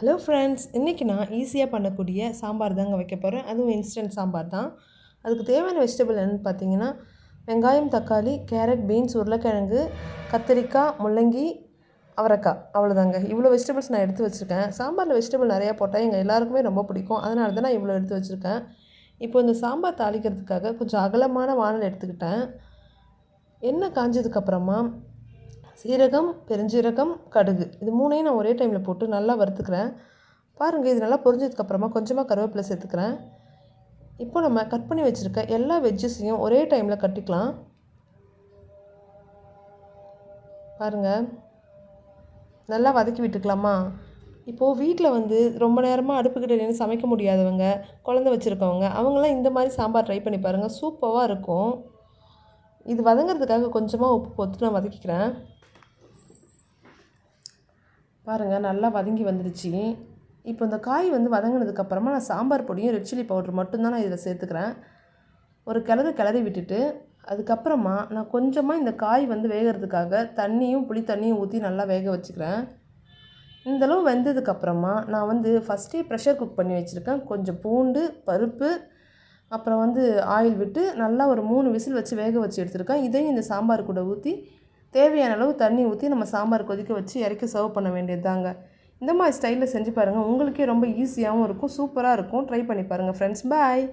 Hello friends இன்றைக்கி நான் ஈஸியாக பண்ணக்கூடிய சாம்பார் தாங்க வைக்க போகிறேன் அதுவும் இன்ஸ்டன்ட் சாம்பார் தான். அதுக்கு தேவையான வெஜிடபிள் என்னென்னு பார்த்தீங்கன்னா வெங்காயம் தக்காளி கேரட் பீன்ஸ் உருளைக்கிழங்கு கத்திரிக்காய் முள்ளங்கி அவரைக்காய். அவ்வளோதாங்க இவ்வளோ வெஜிடபிள்ஸ் நான் எடுத்து வச்சுருக்கேன். சாம்பாரில் வெஜிடபிள் நிறையா போட்டால் எங்கள் எல்லாருக்குமே ரொம்ப பிடிக்கும். அதனால தான் நான் இவ்வளோ எடுத்து வச்சுருக்கேன். இப்போ இந்த சாம்பார் தாளிக்கிறதுக்காக கொஞ்சம் அகலமான வானல் எடுத்துக்கிட்டேன். எண்ணெய் காஞ்சதுக்கப்புறமா சீரகம் பெருஞ்சீரகம் கடுகு. இது மூணையும் நான் ஒரே டைமில் போட்டு நல்லா வறுத்துக்கிறேன். பாருங்கள் இது நல்லா பொரிஞ்சதுக்கப்புறமா கொஞ்சமாக கருவேப்பிலை சேர்த்துக்கிறேன். இப்போ நம்ம கட் பண்ணி வச்சுருக்க எல்லா வெஜ்ஜஸையும் ஒரே டைமில் கட்டிக்கலாம். பாருங்கள் நல்லா வதக்கி விட்டுக்கலாமா? இப்போது வீட்டில் வந்து ரொம்ப நேரமாக அடுப்புக்கிட்ட நின்று சமைக்க முடியாதவங்க குழந்த வச்சுருக்கவங்க அவங்களாம் இந்த மாதிரி சாம்பார் ட்ரை பண்ணி பாருங்கள் சூப்பராக இருக்கும். இது வதங்கிறதுக்காக கொஞ்சமாக உப்பு போட்டு நான் வதக்கிக்கிறேன். பாருங்கள் நல்லா வதங்கி வந்துடுச்சு. இப்போ இந்த காய் வந்து வதங்கினதுக்கப்புறமா நான் சாம்பார் பொடியும் ரெட் சில்லி பவுடர் மட்டும்தான் நான் இதில் சேர்த்துக்கிறேன். ஒரு கிளறு கிளறி விட்டுட்டு அதுக்கப்புறமா நான் கொஞ்சமாக இந்த காய் வந்து வேகிறதுக்காக தண்ணியும் புளி தண்ணியும் ஊற்றி நல்லா வேக வச்சுக்கிறேன். இந்தளவு வெந்ததுக்கப்புறமா நான் வந்து ஃபஸ்ட்டே ப்ரெஷர் குக் பண்ணி வச்சுருக்கேன். கொஞ்சம் பூண்டு பருப்பு அப்புறம் வந்து ஆயில் விட்டு நல்லா ஒரு மூணு விசில் வச்சு வேக வச்சு எடுத்துருக்கேன். இதையும் இந்த சாம்பார் கூட ஊற்றி தேவையான அளவு தண்ணி ஊற்றி நம்ம சாம்பார் கொதிக்க வச்சு இறக்கி சர்வ் பண்ண வேண்டியது தாங்க இந்த மாதிரி ஸ்டைலில் செஞ்சு பாருங்கள் உங்களுக்கே ரொம்ப ஈஸியாகவும் இருக்கும் சூப்பராக இருக்கும். ட்ரை பண்ணி பாருங்கள் ஃப்ரெண்ட்ஸ் பாய்